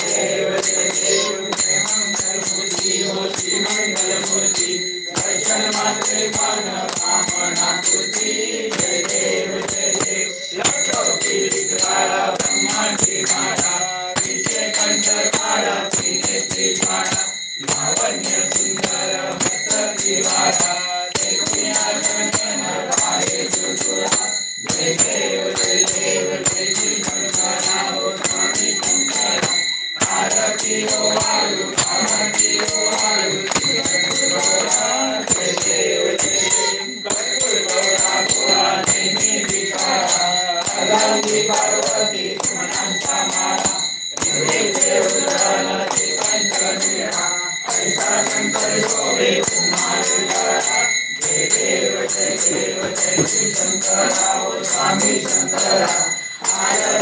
Amen. आरती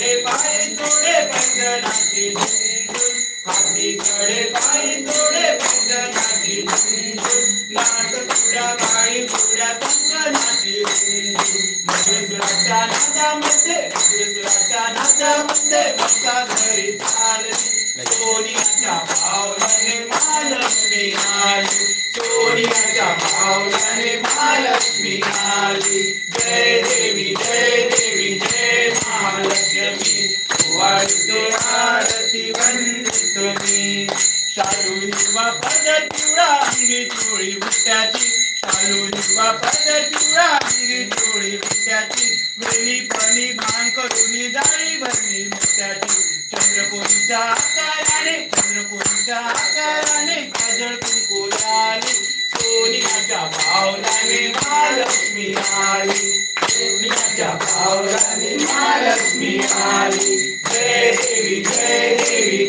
हातीकडे पाय तोडे पैदनाची झुंझुन हातीकडे पाय तोडे पैदनाची झुंझुन नाक तुड्या बाळी तुड्या कंकणाची झुंझुन मधुसुराच्या नादामध्ये मधुसुराच्या नादामध्ये बसा घरी चालली. सोनियाच्या भावनाने महालक्ष्मी आली. सोनियाच्या भावनाने महालक्ष्मी पद पिवळा अंगी चोळी बुट्याची चालू निवा पद पिवळा अंगी चोळी बुट्याची वेली पाणी भान करून जाळी भरली मोत्याची. चंद्रकोणच्या आकाराने चंद्रकोणच्या आकाराने काजळ कुंकू लाली सोनियाच्या भावनाने महालक्ष्मी आली. सोनियाच्या भावनाने महालक्ष्मी आली. जय देवी जय देवी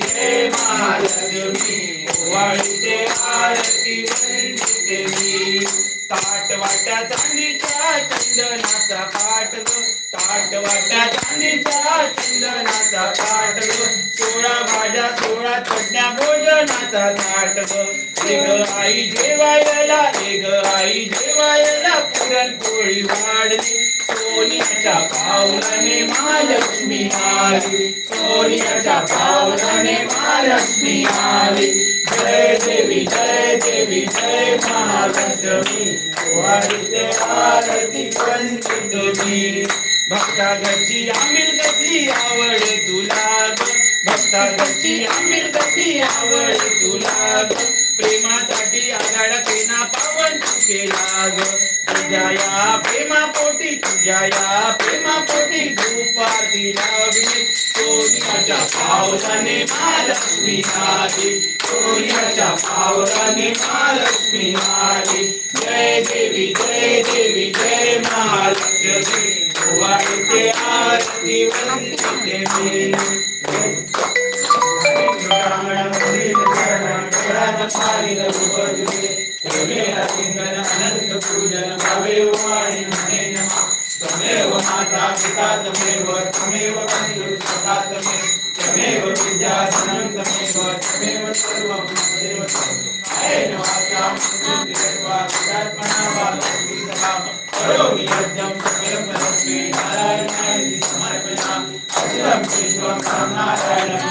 जय महालक्ष्मी आरती वंदिते मी ताट वाट्या चांदीच्या चंदनाचा पाठ ग ताट वाट्या चांदीच्या चंदनाचा पाठ सोळा भाज्या सोळा भोजनाचा ताट ग आई जेवायला एक आई जेवायला पुरणपोळी वाढली सोनियाच्या पावलाने महालक्ष्मी आली. सोनियाच्या पावलाने महालक्ष्मी आली जय देवी जय देवी जय महालक्ष्मी वाढते आरती वंदित भक्ता घरची आमिल गती आवड तुला भक्ता घरची आमिल गती आवड तुला प्रेमासाठी आघाडा पेना पावन केला ग तुझ्या या प्रेमापोटी तुझ्या या प्रेमापोटी धूपाती लावली सोन्याच्या पावसाने महालक्ष्मी आली सोन्याच्या पावसाने महालक्ष्मी आली जय देवी जय देवी जय महालक्ष्मी. वाढते आरती वंदिते मी अनंत पूजन भावे वाणी म्हणे नमः त्वमेव माता पिता त्वमेव त्वमेव बन्धु सखा त्वमेव त्वमेव विद्यासनं त्वमेव त्वमेव सर्वं त्वमेव हरे नमस्कार मनसेन्द्रियर्वा सिद्धात्मना करोमि यज्ञं सकलपरस्मै नारायणाय समर्पयामि अखिलं विश्वं नारायणं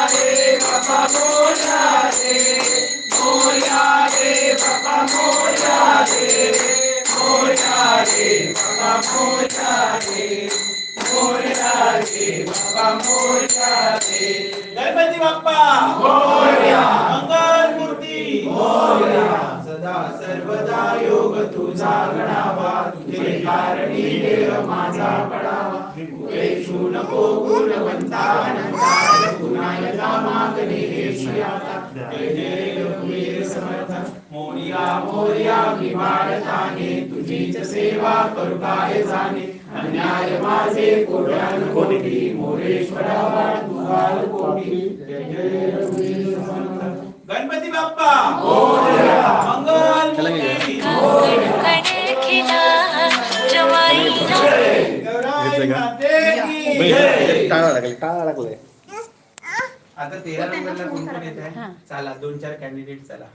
गणपती बाप्पा. मंगल मूर्ती. सदा सर्वदा योग तुझा गणावा. तुझे कारणी देव माझा पडावा. कुळेषु नको गुणवंता अनंता गुणायता मागणे हेशी आता जय रघुवीर समर्थ मोर्या! मोर्या विमारताने तुझीच सेवा करू काय जाणे अन्याय माझे कोट्यान कोटी मोरेश्वरा तुझाल कोटी जय जय रघुवीर समर्थ गणपती. बाप्पा मंगल टाळा लागले टाळा लागले आता तेरा नंबरला कोण कोण येत आहे चला दोन चार कॅन्डिडेट चला.